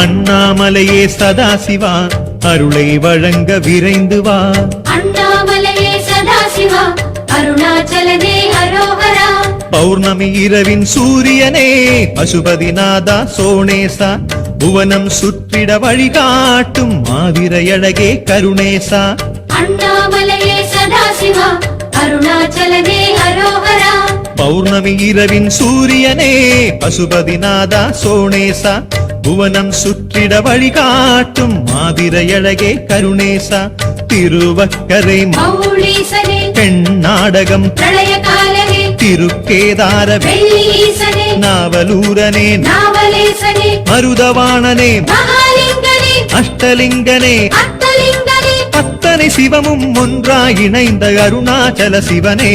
அண்ணாமலையே சதாசிவா அருளை வழங்க விரைந்து வா. அண்ணாமலையே சதாசிவா அருணாச்சலனே அரோகரா. பௌர்ணமி இரவின் சூரியனே பசுபதிநாதா சோணேசா புவனம் சுற்றிட வழிகாட்டும் மாதிரையழகே கருணேசா. அண்ணாமலையே சதாசிவா அருணாச்சலனே அரோகரா. பௌர்ணமி இரவின் சூரியனே பசுபதிநாதா சோணேசா புவனம் சுற்றிட வழிகாட்டும் மாதிரையழகே கருணேசா. திருவக்கரை மௌலீசனே பெண் நாடகம் பிரளய காலனே திருக்கேதார நாவலூரனே. மருதவாணனே. அஷ்டலிங்கனே. அத்தனை சிவமும் ஒன்றாய் இணைந்த அருணாச்சல சிவனே.